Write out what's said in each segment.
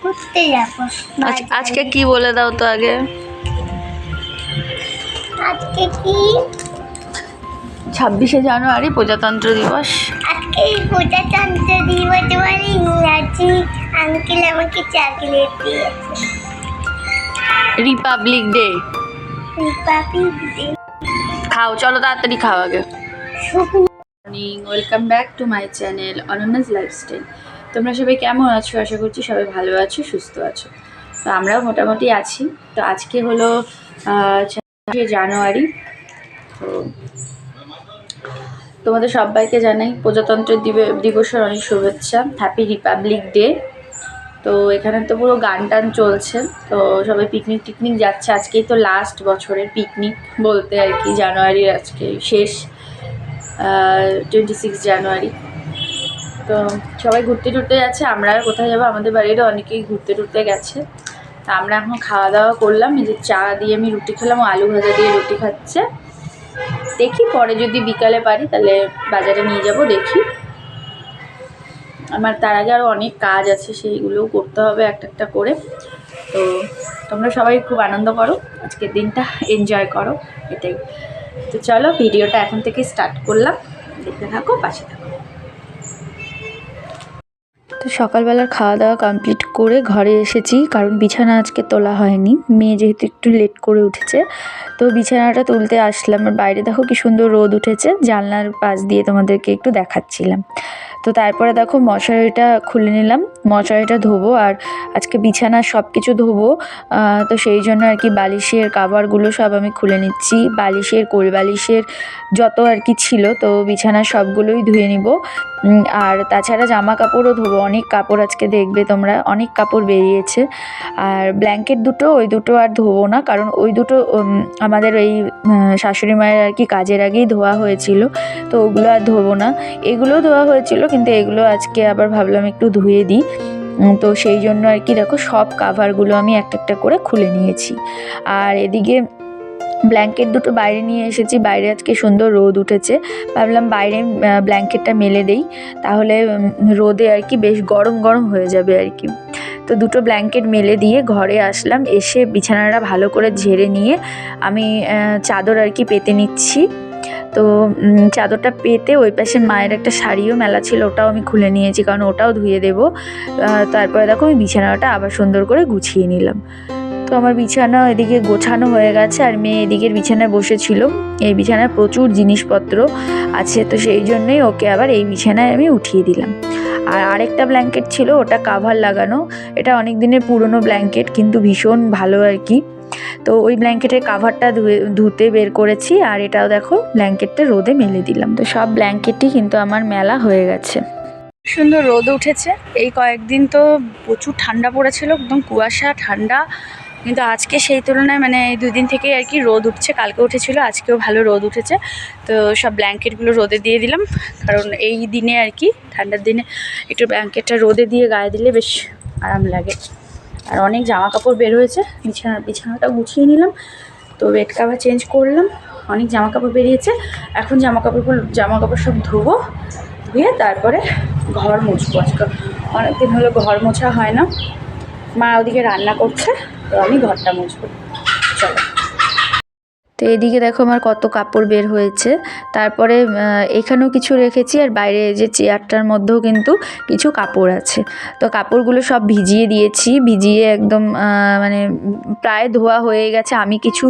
ঘুরতে যাব। আজকে কি বলে দাও তো আগে? আজকে কি? ছাব্বিশে জানুয়ারি প্রজাতন্ত্র দিবস। আজকে প্রজাতন্ত্র দিবস বলে ইংরাজি আঙ্কেল আমাকে চকলেট দিয়েছে। রিপাবলিক ডে রিপাবলিক ডে খাও চলো তাড়াতাড়ি খাও আগে। Morning welcome back to my channel Ananya's lifestyle তোমরা সবাই কেমন আছো? আশা করছি সবাই ভালো আছো, সুস্থ আছো। তো আমরাও মোটামুটি আছি। তো আজকে হলো ছাব্বিশে জানুয়ারি। তো তোমাদের সবাইকে জানাই প্রজাতন্ত্র দিবসের অনেক শুভেচ্ছা। হ্যাপি রিপাবলিক ডে তো এখানে তো পুরো গান টান চলছে। তো সবাই পিকনিক টিকনিক যাচ্ছে। আজকেই তো লাস্ট বছরের পিকনিক বলতে আর কি, জানুয়ারির আজকে শেষ টোয়েন্টি সিক্স জানুয়ারি। তো সবাই ঘুরতে টুরতে যাচ্ছে, আমরা আর কোথায় যাব? আমাদের বাড়িরও অনেকেই ঘুরতে টুরতে গেছে। তা আমরা এখন খাওয়া দাওয়া করলাম, এই যে চা দিয়ে আমি রুটি খেলাম আলু ভাজা দিয়ে রুটি খাচ্ছে। দেখি পরে যদি বিকালে পারি, তাহলে বাজারে নিয়ে যাব, দেখি। আমার তার আগে আরও অনেক কাজ আছে, সেইগুলোও করতে হবে একটা একটা করে। তো তোমরা সবাই খুব আনন্দ করো, আজকের দিনটা এনজয় করো, এটাই। তো চলো, ভিডিওটা এখন থেকে স্টার্ট করলাম। দেখতে থাকো, পাশে থাকো। তো সকালবেলার খাওয়া দাওয়া কমপ্লিট করে ঘরে এসেছি, কারণ বিছানা আজকে তোলা হয়নি। মেয়ে যেহেতু একটু লেট করে উঠেছে, তো বিছানাটা তুলতে আসলাম। আর বাইরে দেখো কি সুন্দর রোদ উঠেছে, জানলার পাশ দিয়ে তোমাদেরকে একটু দেখাচ্ছিলাম। তো তারপরে দেখো মশারিটা খুলে নিলাম, মশারিটা ধোবো আর আজকে বিছানা সব কিছু ধোবো তো সেই জন্য আর কি বালিশের কাভারগুলো সব আমি খুলে নিচ্ছি। বালিশের, কোল বালিশের যত আর কি ছিল, তো বিছানা সবগুলোই ধুয়ে নিব। আর তাছাড়া জামা কাপড়ও ধোবো অনেক কাপড় আজকে দেখবে তোমরা, অনেক কাপড় বেরিয়েছে। আর ব্ল্যাঙ্কেট দুটো, ওই দুটো আর ধোবো না, কারণ ওই দুটো আমাদের এই শাশুড়ি মায়ের আর কি কাজের আগেই ধোয়া হয়েছিল, তো ওগুলো আর ধোবো না। এগুলো ধোয়া হয়েছিল, কিন্তু এগুলো আজকে আবার ভাবলাম একটু ধুয়ে দিই। তো সেই জন্য আর কি দেখো, সব কাভারগুলো আমি একটা একটা করে খুলে নিয়েছি। আর এদিকে ব্ল্যাঙ্কেট দুটো বাইরে নিয়ে এসেছি। বাইরে আজকে সুন্দর রোদ উঠেছে। ভাবলাম বাইরে ব্ল্যাঙ্কেটটা মেলে দেই। তাহলে রোদে আর কি বেশ গরম গরম হয়ে যাবে আর কি। তো দুটো ব্ল্যাঙ্কেট মেলে দিয়ে ঘরে আসলাম। এসে বিছানাটা ভালো করে ঝেড়ে নিয়ে আমি চাদর আর কি পেতে নিচ্ছি। তো চাদরটা পেতে ওই পাশে মায়ের একটা শাড়িও মেলা ছিল, ওটাও আমি খুলে নিয়েছি, কারণ ওটাও ধুয়ে দেবো। তারপরে দেখো আমি বিছানাটা আবার সুন্দর করে গুছিয়ে নিলাম। তো আমার বিছানা এদিকে গোছানো হয়ে গেছে আর মেয়ে এদিকের বিছানায় বসেছিল। এই বিছানায় প্রচুর জিনিসপত্র আছে, তো সেই জন্যই ওকে আবার এই বিছানায় আমি উঠিয়ে দিলাম। আর আরেকটা ব্ল্যাঙ্কেট ছিল, ওটা কাভার লাগানো। এটা অনেক দিনের পুরনো ব্ল্যাঙ্কেট কিন্তু ভীষণ ভালো আর কি। তো ওই ব্ল্যাঙ্কেটের কাভারটা ধুয়ে, ধুতে বের করেছি আর এটাও দেখো ব্ল্যাঙ্কেটটা রোদে মেলে দিলাম। তো সব ব্ল্যাঙ্কেটই কিন্তু আমার মেলা হয়ে গেছে। সুন্দর রোদ উঠেছে। এই কয়েকদিন তো প্রচুর ঠান্ডা পড়েছিল, একদম কুয়াশা, ঠান্ডা। কিন্তু আজকে সেই তুলনায় মানে এই দুদিন থেকে আর কি রোদ উঠছে। কালকে উঠেছিল, আজকেও ভালো রোদ উঠেছে। তো সব ব্ল্যাঙ্কেটগুলো রোদে দিয়ে দিলাম। কারণ এই দিনে আর কি, ঠান্ডার দিনে একটু ব্ল্যাঙ্কেটটা রোদে দিয়ে গায়ে দিলে বেশ আরাম লাগে। আর অনেক জামা কাপড় বের হয়েছে, বিছানা বিছানাটা গুছিয়ে নিলাম। তো বেড কাভার চেঞ্জ করলাম, অনেক জামা কাপড় বেরিয়েছে। এখন জামা কাপড়গুলো জামা কাপড় সব ধোবো, ধুয়ে তারপরে ঘর মুছবো। আজকে অনেকদিন হলো ঘর মোছা হয় না। মা ওদিকে রান্না করছে তো আমি ঘরটা মুছবো। চলো। তো এদিকে দেখো আমার কত কাপড় বের হয়েছে। তারপরে এখানেও কিছু রেখেছি আর বাইরে যে চেয়ারটার মধ্যেও কিন্তু কিছু কাপড় আছে। তো কাপড়গুলো সব ভিজিয়ে দিয়েছি, ভিজিয়ে একদম মানে প্রায় ধোয়া হয়ে গেছে। আমি কিছু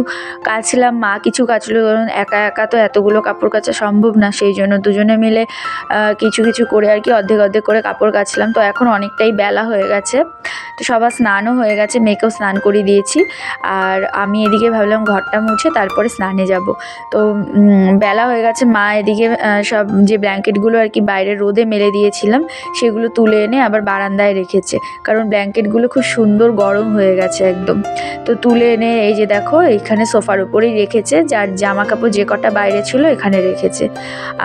কাচলাম, মা কিছু কাচলো। কারণ একা একা তো এতগুলো কাপড় কাচা সম্ভব না, সেই জন্য দুজনে মিলে কিছু কিছু করে আর কি অর্ধেক অর্ধেক করে কাপড় কাচলাম। তো এখন অনেকটাই বেলা হয়ে গেছে। তো সবার স্নানও হয়ে গেছে, মেয়েকেও স্নান করিয়ে দিয়েছি। আর আমি এদিকে ভাবলাম ঘরটা মুছে, তারপরে স্নানে যাব। তো বেলা হয়ে গেছে, মা এদিকে সব যে ব্ল্যাঙ্কেটগুলো আর কি বাইরে রোদে মেলে দিয়েছিলাম, সেগুলো তুলে এনে আবার বারান্দায় রেখেছে। কারণ ব্ল্যাঙ্কেটগুলো খুব সুন্দর গরম হয়ে গেছে একদম। তো তুলে এনে এই যে দেখো, এখানে সোফার উপরেই রেখেছে, যার জামা কাপড় যে কটা বাইরে ছিল এখানে রেখেছে।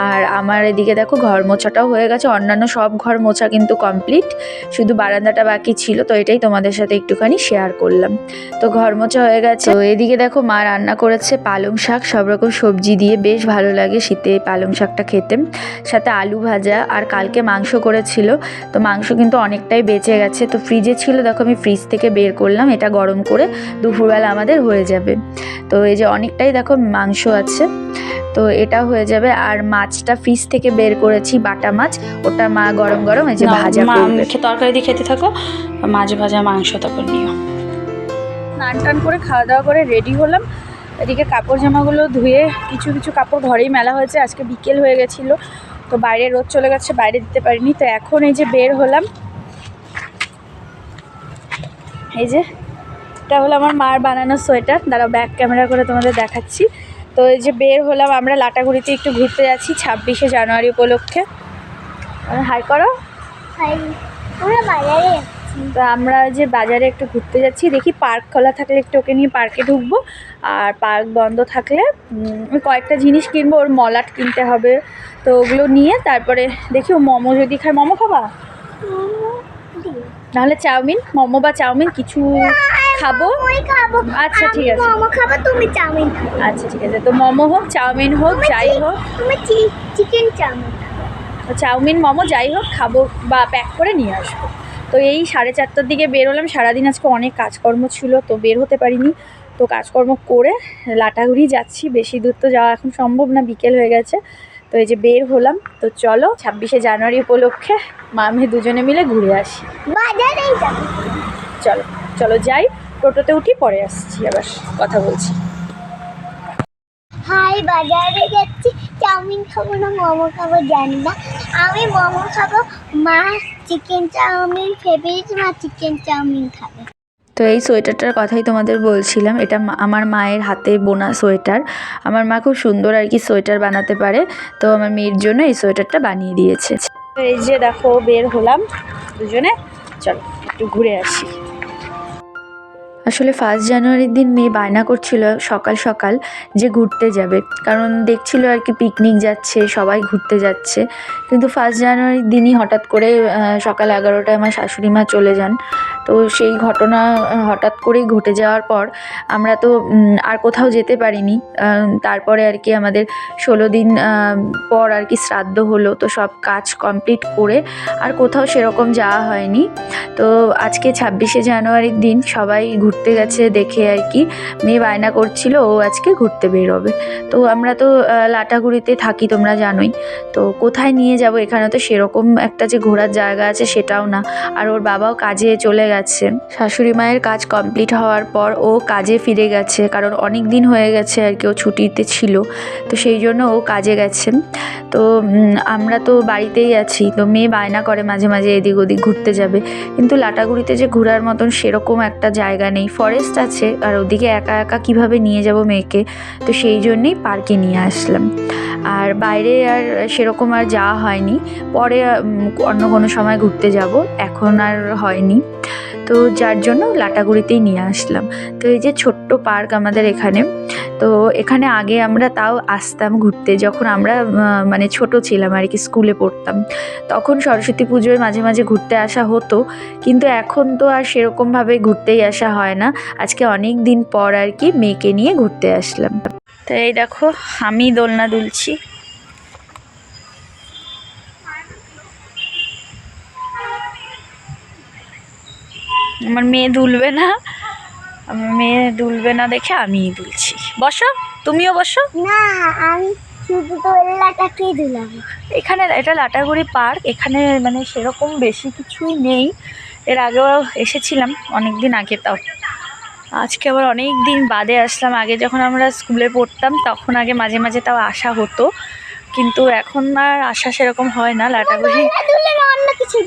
আর আমার এদিকে দেখো, ঘর মোছাটাও হয়ে গেছে, অন্যান্য সব ঘর মোছা কিন্তু কমপ্লিট। শুধু বারান্দাটা বাকি ছিল, তো এটাই তোমাদের সাথে একটুখানি শেয়ার করলাম। তো ঘর মোছা হয়ে গেছে। তো এদিকে দেখো, মা রান্না করেছে পালং শাক সব রকম সবজি দিয়ে বেশ ভালো লাগে শীতে পালং শাকটা খেতে। সাথে আলু ভাজা আর কালকে মাংস করেছিল তো মাংস কিন্তু অনেকটাই বেঁচে গেছে। তো ফ্রিজে ছিল দেখো আমি ফ্রিজ থেকে বের করলাম এটা গরম করে দুপুরবেলা আমাদের হয়ে যাবে। তো এই যে অনেকটাই দেখো মাংস আছে তো এটা হয়ে যাবে। আর মাছটা ফ্রিজ থেকে বের করেছি বাটা মাছ ওটা মা গরম গরম এই যে ভাজা করবে। তরকারি দিয়ে খেতে থাকো মাছ ভাজা মাংস তারপর নিও। স্নান টান করে খাওয়া দাওয়া করে রেডি হলাম। এদিকে কাপড় জামাগুলো ধুয়ে কিছু কিছু কাপড় ঘরেই মেলা হয়েছে। আজকে বিকেল হয়ে গেছিল, তো বাইরে রোদ চলে গেছে, বাইরে দিতে পারিনি, তো এখন এই যে বের হলাম। এই যে, এটা হলো আমার মার বানানো সোয়েটার। দাঁড়াও ব্যাক ক্যামেরা করে তোমাদের দেখাচ্ছি। তো এই যে বের হলাম আমরা, লাটাগুড়িতে একটু ঘুরতে যাচ্ছি, ছাব্বিশে জানুয়ারি উপলক্ষে। হাই করো। হাই। তো আমরা যে বাজারে একটু ঘুরতে যাচ্ছি দেখি পার্ক খোলা থাকলে একটু ওকে নিয়ে পার্কে ঢুকবো। আর পার্ক বন্ধ থাকলে কয়েকটা জিনিস কিনবো ওর মলাট কিনতে হবে। তো ওগুলো নিয়ে তারপরে দেখি ও মোমো যদি খায় মোমো খাবা? নাহলে চাউমিন মোমো বা চাউমিন কিছু খাব? খাব আচ্ছা, ঠিক আছে। মোমো খাব তুমি চাউমিন আচ্ছা ঠিক আছে। তো মোমো হোক চাউমিন হোক যাই হোক। তুমি চিকেন চাউমিন চাউমিন মোমো যাই হোক খাব বা প্যাক করে নিয়ে আসব। তো এই সাড়ে চারটার দিকে বেরোলাম। সারাদিন আজকে অনেক কাজকর্ম ছিল তো বের হতে পারিনি। তো কাজকর্ম করে লাটাগুড়ি যাচ্ছি। বেশি দূর তো যাওয়া এখন সম্ভব না বিকেল হয়ে গেছে। তো এই যে বের হলাম। তো চলো ছাব্বিশে জানুয়ারি উপলক্ষে মা মেয়ে দুজনে মিলে ঘুরে আসি। চলো চলো যাই। টোটোতে উঠি পরে আসছি। আবার কথা বলছি। হাই বাজারে যাচ্ছি। চাউমিন খাব না মোমো খাব জানি না। আমি মোমো খাব মা চিকেন চাউমিন ফেভারিট মা চিকেন চাউমিন খাবে। তো এই সোয়েটারটার কথাই তোমাদের বলছিলাম। এটা মা- আমার মায়ের হাতে বোনা সোয়েটার। আমার মা খুব সুন্দর আর কি সোয়েটার বানাতে পারে। তো আমার মেয়ের জন্য এই সোয়েটারটা বানিয়ে দিয়েছে। তো এই যে দেখো বের হলাম দুজনে। চলো একটু ঘুরে আসি। আসলে ফার্স্ট জানুয়ারির দিন মেয়ে বায়না করছিল সকাল সকাল যে ঘুরতে যাবে। কারণ দেখছিল আর কি পিকনিক যাচ্ছে, সবাই ঘুরতে যাচ্ছে। কিন্তু ফার্স্ট জানুয়ারির দিনই হঠাৎ করে সকাল এগারোটায় আমার শাশুড়ি মা চলে যান। তো সেই ঘটনা হঠাৎ করেই ঘটে যাওয়ার পর আমরা তো আর কোথাও যেতে পারিনি। তারপরে আর কি আমাদের ষোলো দিন পর আর কি শ্রাদ্ধ হলো, তো সব কাজ কমপ্লিট করে আর কোথাও সেরকম যাওয়া হয়নি। তো আজকে ছাব্বিশে জানুয়ারির দিন সবাই ঘুরতে গেছে দেখে আর কি। মেয়ে বায়না করছিল, ও আজকে ঘুরতে বেরোবে। তো আমরা তো লাটাগুড়িতে থাকি, তোমরা জানোই। তো কোথায় নিয়ে যাব? এখানে তো সেরকম একটা যে ঘোরার জায়গা আছে সেটাও না। আর ওর বাবাও কাজে চলে গেছে শাশুড়ি মায়ের কাজ কমপ্লিট হওয়ার পর ও কাজে ফিরে গেছে, কারণ অনেক দিন হয়ে গেছে আর কি ও ছুটিতে ছিল। তো সেই জন্য ও কাজে গেছে। তো আমরা তো বাড়িতেই আছি, তো মেয়ে বায়না করে মাঝে মাঝে এদিক ওদিক ঘুরতে যাবে। কিন্তু লাটাগুড়িতে যে ঘোরার মতন সেরকম একটা জায়গা নেই। ফরেস্ট আছে, আর ওদিকে একা একা কীভাবে নিয়ে যাব মেয়েকে? তো সেই জন্যেই পার্কে নিয়ে আসলাম। আর বাইরে আর সেরকম আর যাওয়া হয়নি। পরে অন্য কোনো সময় ঘুরতে যাব। এখন আর হয়নি। তো যার জন্য লাটাগুড়িতেই নিয়ে আসলাম। তো এই যে ছোট্ট পার্ক আমাদের এখানে, তো এখানে আগে আমরা তাও আসতাম ঘুরতে, যখন আমরা মানে ছোট ছিলাম আর কি, স্কুলে পড়তাম। তখন সরস্বতী পুজোয় মাঝে মাঝে ঘুরতে আসা হতো, কিন্তু এখন তো আর সেরকমভাবে ঘুরতেই আসা হয় না। আজকে অনেক দিন পর আর কি মেয়েকে নিয়ে ঘুরতে আসলাম। তো এই দেখো, আমি দোলনা দুলছি। আমার মেয়ে দুলবে না। আমার মেয়ে দুলবে না দেখে আমিই দুলছি। বসো তুমিও বসো। না আমি এখানে এটা লাটাগুড়ি পার্ক এখানে মানে সেরকম বেশি কিছু নেই। এর আগেও এসেছিলাম অনেক দিন আগে তাও। আজকে আবার অনেক দিন বাদে আসলাম। আগে যখন আমরা স্কুলে পড়তাম তখন আগে মাঝে মাঝে তাও আসা হতো। কিন্তু এখন আর আসা সেরকম হয় না। লাটাগুড়ি অন্য কিছু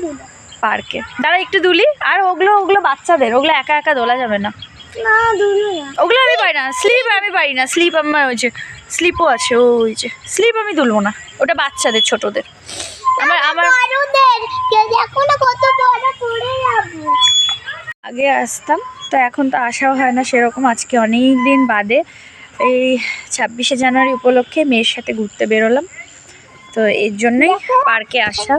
পার্কে। দাঁড়া একটু দুলি। আর ওগুলো ওগুলো বাচ্চাদের ওগুলো একা একা দোলা যাবে না। না ওগুলো আমি পারি না। স্লিপ আমি পারি না। স্লিপ আমার ওই যে স্লিপও আছে ওই যে। স্লিপ আমি তুলবো না। ওটা বাচ্চাদের ছোটদের। আমার আমার আগে আসতাম তো এখন তো আসাও হয় না সেরকম। আজকে অনেক দিন বাদে এই ছাব্বিশে জানুয়ারি উপলক্ষে মেয়ের সাথে ঘুরতে বেরোলাম। তো এর জন্যই পার্কে আসা।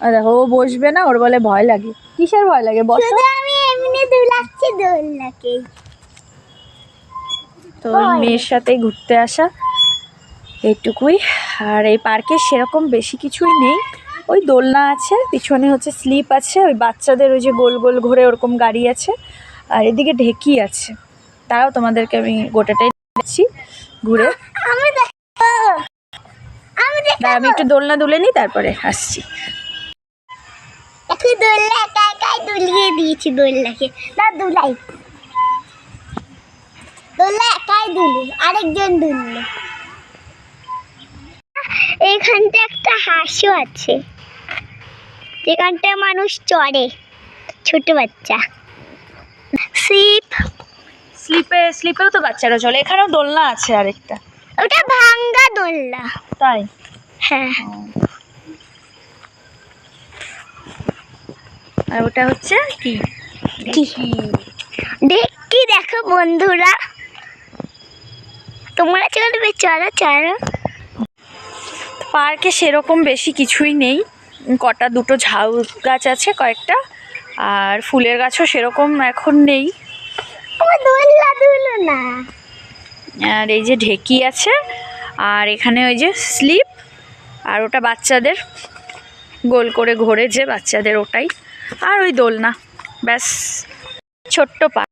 আর দেখো ও বসবে না ওর বলে ভয় লাগে। কিসের ভয় লাগে? বসো। আমি এমনি দুলাচ্ছি দোলনাকেই। তো মেয়ের সাথে ঘুরতে আসা এইটুকুই। আর এই পার্কে সেরকম বেশি কিছুই নেই। ওই দোলনা আছে পিছনে হচ্ছে স্লিপ আছে ওই বাচ্চাদের ওই যে গোল গোল ঘুরে ওরকম গাড়ি আছে আর এদিকে ঢেকি আছে। তারাও তোমাদেরকে আমি গোটাটাই দিচ্ছি ঘুরে। আমি একটু দোলনা দুলে নিই তারপরে আসছি। একটু দোল্লা একা একাই দুলিয়ে দিয়েছি দোল্লাকে। না দুলাই। দোল্লা একাই দুলি আরেকজন দুললো। এইখানটা একটা হাঁসও আছে। যেখানটা মানুষ চড়ে ছোট বাচ্চা। সিপ স্লিপে স্লিপেও তো বাচ্চারা চলে এখানেও দোলনা আছে আরেকটা। ওটা ভাঙ্গা দোলনা। তাই? হ্যাঁ। আর ওটা হচ্ছে কি? দেখি। দেখো বন্ধুরা? তোমরা চলবে চলো চলো। পার্কে সেরকম বেশি কিছুই নেই। কটা দুটো ঝাউ গাছ আছে কয়েকটা আর ফুলের গাছও সেরকম এখন নেই। আর এই যে ঢেকি আছে আর এখানে ওই যে স্লিপ আর ওটা বাচ্চাদের। গোল করে ঘোরে যে বাচ্চাদের ওটাই। আর ওই দোলনা ব্যাস। ছোট্ট পার্ক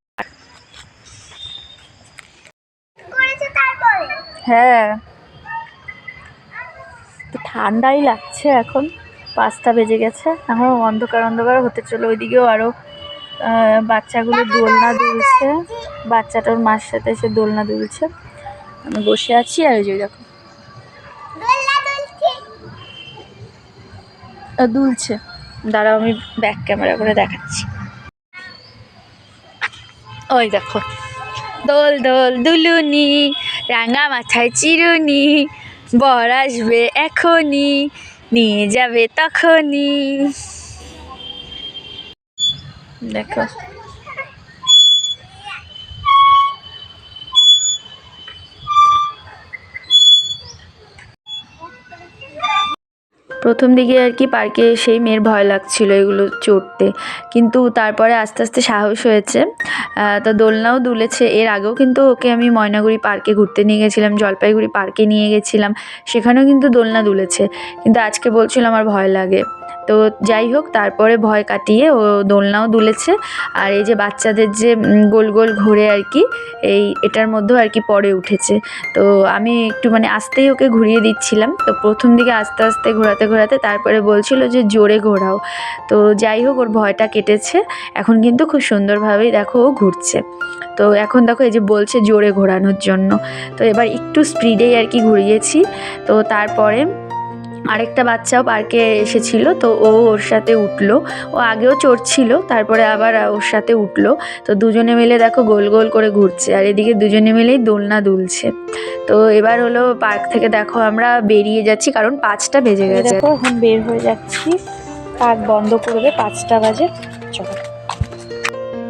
হ্যাঁ। ঠান্ডাই লাগছে এখন পাঁচটা বেজে গেছে এখন অন্ধকার অন্ধকার হতে চলো। ওইদিকেও আরও বাচ্চাগুলো দোলনা দুলছে। বাচ্চাটার মার সাথে এসে দোলনা দুলছে। আমি বসে আছি আর ওই যে দেখো। দুলছে। দাঁড়াও, আমি ব্যাক ক্যামেরা করে দেখাচ্ছি। ওই দেখো, দোল দোল দুলুনি, রাঙা মাথায় চিরুনি, বর আসবে এখনই, নিয়ে যাবে তখনই। দেখো প্রথম দিকে আর কি পার্কে সেই মেয়ের ভয় লাগছিল এগুলো চড়তে। কিন্তু তারপরে আস্তে আস্তে সাহস হয়েছে। তো দোলনাও দুলেছে। এর আগেও কিন্তু ওকে আমি ময়নাগুড়ি পার্কে ঘুরতে নিয়ে গেছিলাম, জলপাইগুড়ি পার্কে নিয়ে গেছিলাম। সেখানেও কিন্তু দোলনা দুলেছে। কিন্তু আজকে বলছিল আমার ভয় লাগে। তো যাই হোক, তারপরে ভয় কাটিয়ে ও দোলনাও দুলেছে। আর এই যে বাচ্চাদের যে গোল গোল ঘুরে আর কি, এই এটার মধ্যেও আর কি পরে উঠেছে। তো আমি একটু মানে আস্তেই ওকে ঘুরিয়ে দিচ্ছিলাম। তো প্রথম দিকে আস্তে আস্তে ঘোরাতে ঘোরাতে তারপরে বলছিল যে, জোরে ঘোরাও। তো যাই হোক, ওর ভয়টা কেটেছে। এখন কিন্তু খুব সুন্দরভাবেই দেখো ও ঘুরছে। তো এখন দেখো এই যে বলছে জোরে ঘোরানোর জন্য। তো এবার একটু স্পিডেই আর কি ঘুরিয়েছি। তো তারপরে আরেকটা বাচ্চাও পার্কে এসেছিল তো ও ওর সাথে উঠল। ও আগেও চড়ছিল তারপরে আবার ওর সাথে উঠল। তো দুজনে মিলে দেখো গোল গোল করে ঘুরছে আর এদিকে দুজনে মিলেই দোলনা দুলছে। তো এবার হলো পার্ক থেকে দেখো আমরা বেরিয়ে যাচ্ছি কারণ পাঁচটা বেজে গেছে। এখন বের হয়ে যাচ্ছি। পার্ক বন্ধ করবে পাঁচটা বাজে। চলো।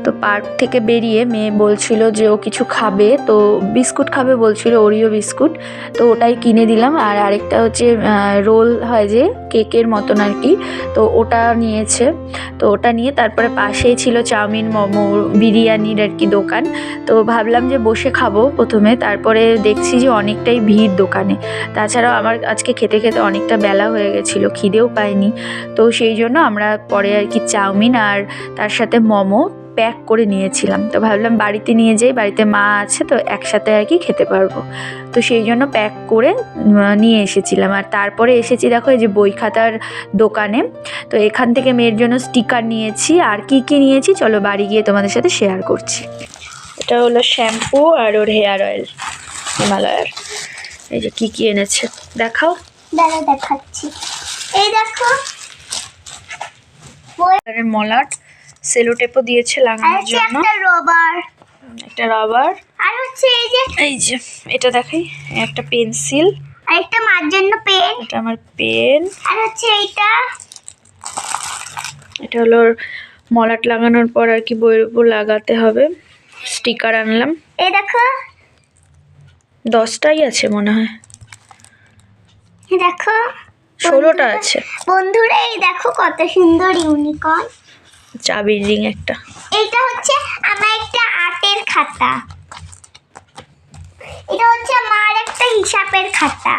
তো পার্ক থেকে বেরিয়ে মেয়ে বলছিল যে ও কিছু খাবে, তো বিস্কুট খাবে বলছিল, ওরিও বিস্কুট। তো ওটাই কিনে দিলাম। আর আরেকটা হচ্ছে রোল হয় যে কেকের মতন আর কি, তো ওটা নিয়েছে। তো ওটা নিয়ে তারপরে পাশেই ছিল চাউমিন, মোমো, বিরিয়ানির আর কি দোকান। তো ভাবলাম যে বসে খাব প্রথমে, তারপরে দেখছি যে অনেকটাই ভিড় দোকানে। তাছাড়াও আমার আজকে খেতে খেতে অনেকটা বেলা হয়ে গেছিল, খিদেও পাইনি। তো সেই জন্য আমরা পরে আর কি চাউমিন আর তার সাথে মোমো প্যাক করে নিয়েছিলাম। তো ভাবলাম বাড়িতে নিয়ে যাই বাড়িতে মা আছে তো একসাথে আর কি খেতে পারব। তো সেই জন্য প্যাক করে নিয়ে এসেছিলাম। আর তারপরে এসেছি দেখো এই যে বই খাতার দোকানে। তো এখান থেকে মেয়ের জন্য স্টিকার নিয়েছি। আর কি কি নিয়েছি চলো বাড়ি গিয়ে তোমাদের সাথে শেয়ার করছি। এটা হলো শ্যাম্পু আর ওর হেয়ার অয়েল হিমালয়ার। এই যে কি কি এনেছে দেখাও। দাঁড়া দেখাচ্ছি। এই দেখো। মলাট। সেলো টেপও দিয়েছে লাগানোর জন্য। একটা রবার একটা রাবার আর হচ্ছে এই যে এই যে এটা দেখাই একটা পেন্সিল। আর একটা মার জন্য পেন এটা আমার পেন আর হচ্ছে এইটা এটা হলো মলাট লাগানোর পর আর কি বইয়ের উপর লাগাতে হবে। স্টিকার আনলাম। এই দেখো। দশটাই আছে মনে হয়। দেখো। ষোলোটা আছে। বন্ধুরা এই দেখো কত সুন্দর ইউনিকর্ন চাবির রিং একটা। এটা হচ্ছে আমার একটা আর্টের খাতা। টাইপের খাতা।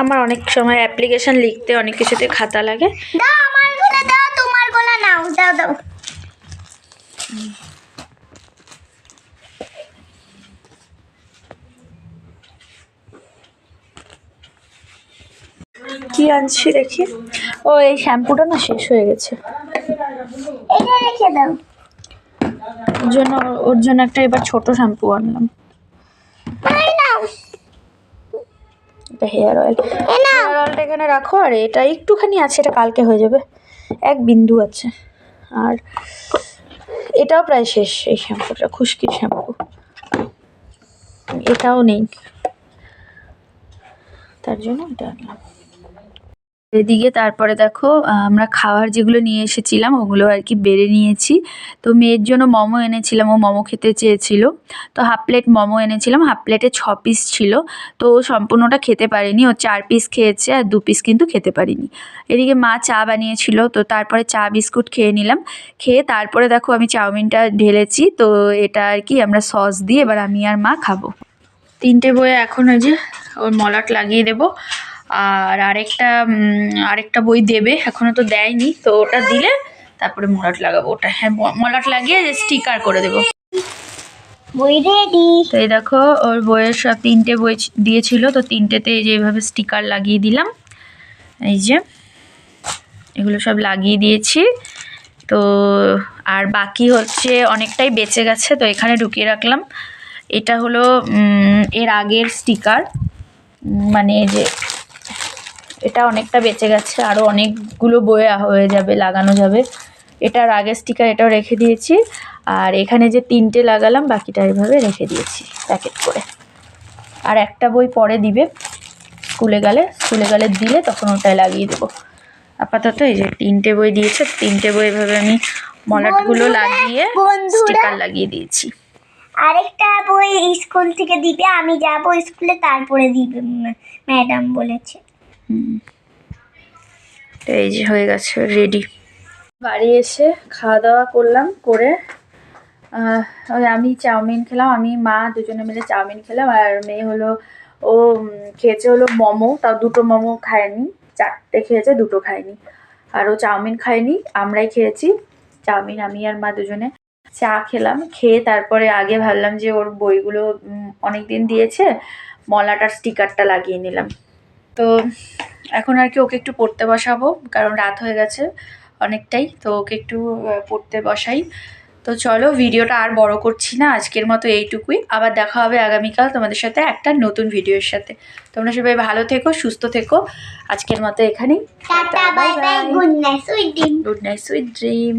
আমার অনেক সময় অ্যাপ্লিকেশন লিখতে অনেক কিছুতে খাতা লাগে। দাও আমারগুলো দাও তোমারগুলো নাও দাও দাও। কি আনছি দেখি? ও এই শ্যাম্পুটা না শেষ হয়ে গেছে। এটা রেখে দাও। ওর জন্য ওর জন্য একটা এবার ছোট শ্যাম্পু আনলাম। এটা হেয়ার অয়েল। হেয়ার অয়েলটা এখানে রাখো আর এটা একটুখানি আছে এটা কালকে হয়ে যাবে। এক বিন্দু আছে। আর এটাও প্রায় শেষ এই শ্যাম্পুটা খুশকির শ্যাম্পু। এটাও নেই। তার জন্য এটা আনলাম। এদিকে তারপরে দেখো, আমরা খাওয়ার যেগুলো নিয়ে এসেছিলাম, ওগুলো আর কি বেড়ে নিয়েছি। তো মেয়ের জন্য মোমো এনেছিলাম, ও মোমো খেতে চেয়েছিল। তো হাফ প্লেট মোমো এনেছিলাম, হাফ প্লেটে ছ পিস ছিল। তো ও সম্পূর্ণটা খেতে পারেনি, ও চার পিস খেয়েছে আর দু পিস কিন্তু খেতে পারিনি। এদিকে মা চা বানিয়েছিল, তো তারপরে চা বিস্কুট খেয়ে নিলাম। খেয়ে তারপরে দেখো আমি চাউমিনটা ঢেলেছি, তো এটা আর কি আমরা সস দিয়ে এবার আমি আর মা খাব। তিনটে বইয়ে এখন ওই যে ওর মলাট লাগিয়ে দেবো। আর আরেকটা আরেকটা বই দেবে এখনও তো দেয়নি তো ওটা দিলে তারপরে মলাট লাগাবো ওটা। হ্যাঁ মলাট লাগিয়ে স্টিকার করে দেবো। বই রেডি। তো এই দেখো ওর বইয়ের সব তিনটে বই দিয়েছিল তো তিনটেতে এই যে এইভাবে স্টিকার লাগিয়ে দিলাম। এই যে এগুলো সব লাগিয়ে দিয়েছি। তো আর বাকি হচ্ছে অনেকটাই বেঁচে গেছে তো এখানে ঢুকিয়ে রাখলাম। এটা হলো এর আগের স্টিকার। মানে যে এটা অনেকটা বেঁচে গেছে আরও অনেকগুলো বয়ে হয়ে যাবে লাগানো যাবে। এটার আগের স্টিকার এটাও রেখে দিয়েছি আর এখানে যে তিনটে লাগালাম বাকিটা এভাবে রেখে দিয়েছি প্যাকেট করে। আর একটা বই পরে দিবে স্কুলে গেলে স্কুলে গেলে দিলে তখন ওটায় লাগিয়ে দেবো। আপাতত এই যে তিনটে বই দিয়েছে তিনটে বই এভাবে আমি মলাটগুলো লাগিয়ে। স্টিকার লাগিয়ে দিয়েছি। আরেকটা বই স্কুল থেকে দিবে আমি যাব স্কুলে তারপরে দিবে ম্যাডাম বলেছে। এই যে হয়ে গেছে রেডি বাড়ি এসে খাওয়া দাওয়া করলাম, করে আমি চাউমিন খেলাম, আমি, মা দুজনে মিলে চাউমিন খেলাম, আর মেয়ে হলো, ও খেয়েছে হলো মোমো, তাও দুটো মোমো খায়নি, চারটে খেয়েছে, দুটো খায়নি। আর ও চাউমিন খায়নি, আমরাই খেয়েছি, চাউমিন, আমি আর মা দুজনে চা খেলাম, খেয়ে তারপরে আগে ভাবলাম যে ওর বইগুলো অনেক দিন দিয়েছে, মলাটার স্টিকারটা লাগিয়ে নিলাম। তো এখন আর কি ওকে একটু পড়তে বসাবো কারণ রাত হয়ে গেছে অনেকটাই তো ওকে একটু পড়তে বসাই। তো চলো ভিডিওটা আর বড় করছি না আজকের মতো এইটুকুই। আবার দেখা হবে আগামীকাল তোমাদের সাথে একটা নতুন ভিডিওর সাথে। তোমরা সবাই ভালো থেকো সুস্থ থেকো। আজকের মতো এখানেই। Good night sweet dream